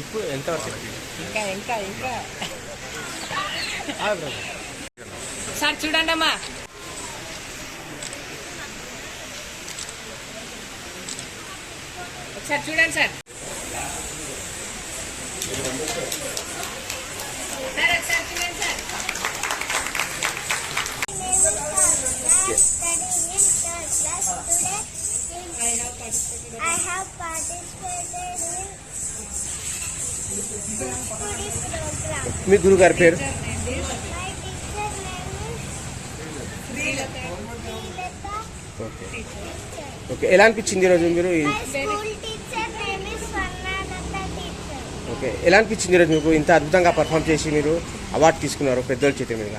ఇప్పుడు ఎంతవరకు ఇంకా ఇంకా ఇంకా. సార్ చూడండి అమ్మా ఒకసారి చూడండి సార్. మీ గురుగారి పేరు. ఓకే. ఓకే ఎలా అనిపించింది ఈరోజు మీరు. ఓకే ఎలా అనిపించింది ఈరోజు మీకు? ఇంత అద్భుతంగా పర్ఫామ్ చేసి మీరు అవార్డు తీసుకున్నారు పెద్దోళ్ళ చేతి మీద.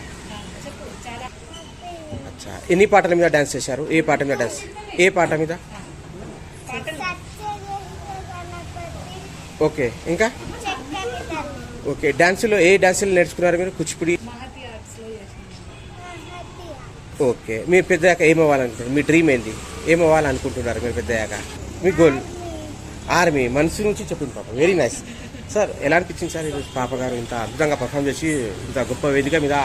అచ్చా. ఎన్ని పాటల మీద డాన్స్ చేశారు? ఏ పాట మీద డాన్స్ ఏ పాట మీద? ఓకే ఇంకా? ఓకే డాన్సులో ఏ డాన్సులు నేర్చుకున్నారు మీరు? కూచిపూడి? ఓకే మీరు పెద్దయ్యాక ఏమవ్వాలనుకుంటున్నారు? మీ డ్రీమ్ ఏంటి ఏమవ్వాలనుకుంటున్నారు మీరు పెద్దయ్యాక? మీ గోల్? ఆర్మీ మనసు నుంచి చెప్పింది పాప. వెరీ నైస్ సార్ ఎలా అనిపించింది సార్ ఈరోజు పాప గారు ఇంత అద్భుతంగా పర్ఫామ్ చేసి ఇంత గొప్ప వేదిక మీద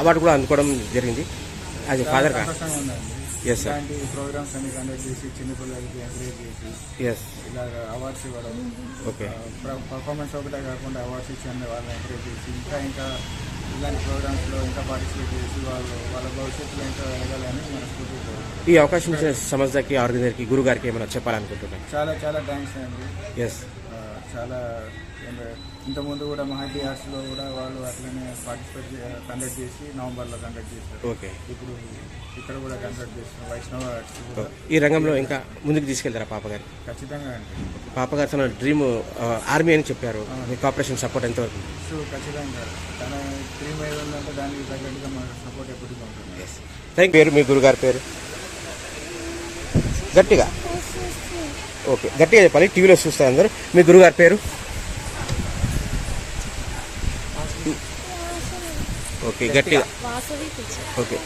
అవార్డు కూడా అందుకోవడం జరిగింది? అది ఫాదర్గా? ఇలాంటి ప్రోగ్రామ్స్ అన్ని కండక్ట్ చేసి చిన్నపిల్లలకి ఎంకరేజ్ చేసి ఇలా అవార్డ్స్ ఇవ్వడం పర్ఫార్మెన్స్ ఒకటే కాకుండా అవార్డ్స్ ఇచ్చి అన్ని వాళ్ళని ఎంకరేజ్ చేసి ఇంకా ఇంకా ఇలాంటి ప్రోగ్రామ్స్లో ఇంకా పార్టిసిపేట్ చేసి వాళ్ళు వాళ్ళ భవిష్యత్తులో ఇంకా ఎదగాలని. ఈ అవకాశం ఇచ్చిన సంస్థకి ఆర్గనైజర్కి గురువు గారికి ఏమైనా చెప్పాలనుకుంటున్నాను? చాలా చాలా థ్యాంక్స్ అండి. ఎస్ చాలా ఇంతకుముందు కూడా మహతి ఆర్ట్స్లో కూడా వాళ్ళు అట్లనే పార్టిసిపేట్ కండక్ట్ చేసి నవంబర్లో కండక్ట్ చేశారు. ఓకే. ఇప్పుడు ఇక్కడ కూడా కండక్ట్ చేస్తున్నారు వైష్ణవ ఆర్ట్స్ కూడా ఈ రంగంలో ఇంకా ముందుకు తీసుకెళ్తారా పాప గారు? ఖచ్చితంగా అండి. పాప గారు తన డ్రీమ్ ఆర్మీ అని చెప్పారు. మీ కాపరేషన్ సపోర్ట్ ఎంతవరకు? సో ఖచ్చితంగా తన డ్రీమ్ ఏది ఉందంటే దానికి తగ్గట్టుగా మన సపోర్ట్ ఎప్పటికీ ఉంటుంది. థ్యాంక్ పేరు మీ గురుగారి పేరు? గట్టిగా. ఓకే. గట్టిగా చెప్పాలి. టీవీలో చూస్తారు అందరూ. మీ గురుగారి పేరు? ఓకే గట్టిగా. ఓకే.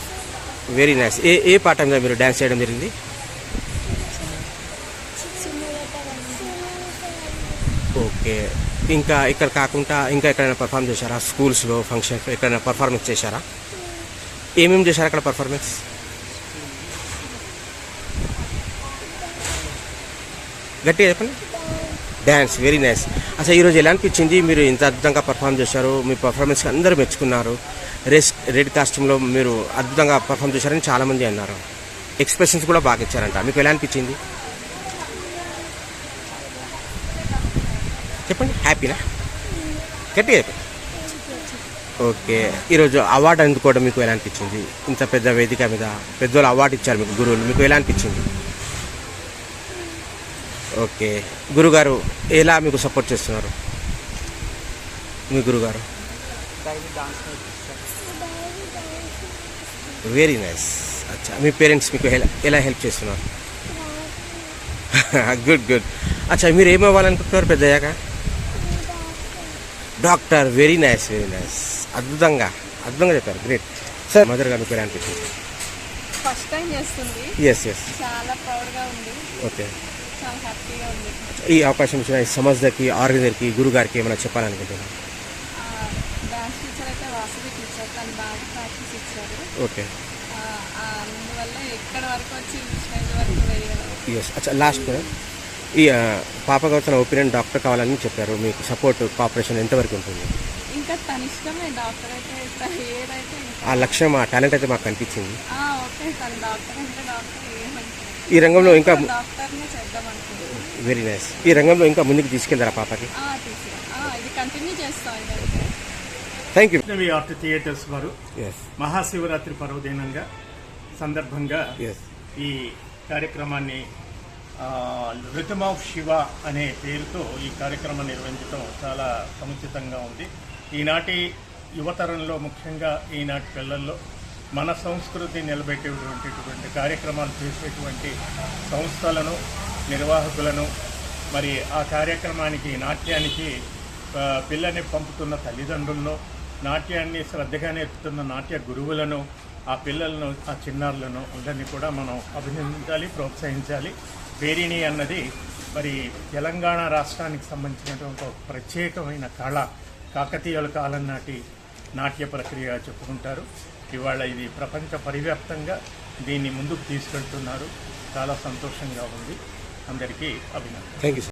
వెరీ నైస్ ఏ ఏ మీద మీరు డ్యాన్స్ చేయడం జరిగింది? ఓకే. ఇంకా ఇక్కడ కాకుండా ఇంకా ఎక్కడైనా పర్ఫామ్ చేశారా? స్కూల్స్లో ఫంక్షన్ ఎక్కడైనా పర్ఫార్మెన్స్ చేశారా? ఏమేమి చేశారు అక్కడ పర్ఫార్మెన్స్ గట్టిగా చెప్పండి. డ్యాన్స్ వెరీ నైస్ అసలు ఈరోజు ఎలా అనిపించింది? మీరు ఇంత అద్భుతంగా పర్ఫామ్ చేశారు మీ పర్ఫార్మెన్స్కి అందరూ మెచ్చుకున్నారు. రెస్ రెడ్ కాస్ట్యూమ్లో మీరు అద్భుతంగా పర్ఫామ్ చేశారని చాలామంది అన్నారు. ఎక్స్ప్రెషన్స్ కూడా బాగా ఇచ్చారంట. మీకు ఎలా అనిపించింది? చెప్పండి. హ్యాపీనా గట్టిగా చెప్పండి. ఓకే. ఈరోజు అవార్డు అందుకోవడం మీకు ఎలా అనిపించింది? ఇంత పెద్ద వేదిక మీద పెద్దోళ్ళు అవార్డు ఇచ్చారు మీకు గురువులు. మీకు ఎలా అనిపించింది? ఓకే. గురుగారు ఎలా మీకు సపోర్ట్ చేస్తున్నారు? మీ గురుగారు? వెరీ నైస్ అచ్చా. మీ పేరెంట్స్ మీకు ఎలా ఎలా హెల్ప్ చేస్తున్నారు? గుడ్ గుడ్ అచ్చా మీరు ఏమవ్వాలనుకుంటున్నారు పెద్దయ్యాక? Doctor very nice very nice అద్భుతంగా అద్భుతంగా చెప్పారు. గ్రేట్ సార్ మదర్ గారు అనిపించింది ఫస్ట్ టైం చేస్తుంది. ఎస్ ఎస్ చాలా ప్రౌడ్గా ఉంది. ఓకే చాలా హ్యాపీగా ఉంది. ఈ అవకాశం ఇచ్చిన ఈ సంస్థకి ఆర్గనైజర్కి గురుగారికి ఏమైనా చెప్పాలనుకుంటున్నాను డాన్స్ టీచర్ అయితే వాసవి టీచర్ తను బాగా ప్రాక్టీస్ ఓకే. ఆ, ఆ, అందువల్ల ఎక్కడి వరకు వచ్చి ఈ స్టేజ్ వరకు వేయగలరు? ఎస్ అచ్చా లాస్ట్ ఈ ఆ, పాప గారు తన ఒపీనియన్ డాక్టర్ కావాలని చెప్పారు. మీకు సపోర్ట్ కోఆపరేషన్ ఎంతవరకు ఉంటుంది? ఇంకా తన ఇష్టమే డాక్టర్ అయితే తను ఏదైతే ఇంకా ఆ లక్ష్యం ఆ టాలెంట్ అయితే మాకు కనిపించింది. ఆ, ఓకే తను డాక్టర్ అంటే డాక్టర్ ఏమంటారు ఈ రంగంలో ఇంకా వెరీ నైస్ ఈ రంగంలో ఇంకా ముందుకు తీసుకెళ్తారా పాపకి టీచర్ ఇది కంటిన్యూ చేస్తాం ఇదైతే. థ్యాంక్ యూ ఆర్ట్ థియేటర్స్ వారు. మహాశివరాత్రి పర్వదినంగా సందర్భంగా ఈ కార్యక్రమాన్ని రిథమ్ ఆఫ్ శివ అనే పేరుతో ఈ కార్యక్రమం నిర్వహించడం చాలా సముచితంగా ఉంది. ఈనాటి యువతరంలో ముఖ్యంగా ఈనాటి పిల్లల్లో మన సంస్కృతి నిలబెట్టేటువంటి కార్యక్రమాలు చేసేటువంటి సంస్థలను నిర్వాహకులను మరి ఆ కార్యక్రమానికి నాట్యానికి పిల్లని పంపుతున్న తల్లిదండ్రులను నాట్యాన్ని శ్రద్ధగా నేర్పుతున్న నాట్య గురువులను ఆ పిల్లలను ఆ చిన్నారులను అందరినీ కూడా మనం అభినందించాలి ప్రోత్సహించాలి. పేరిణి అన్నది మరి తెలంగాణ రాష్ట్రానికి సంబంధించినటువంటి ఒక ప్రత్యేకమైన కళ. కాకతీయుల కాలం నాటి నాట్య ప్రక్రియ చెప్పుకుంటారు. ఇవాళ ఇది ప్రపంచ పరివ్యాప్తంగా దీన్ని ముందుకు తీసుకెళ్తున్నారు. చాలా సంతోషంగా ఉంది. అందరికీ అభినందన థ్యాంక్ యూ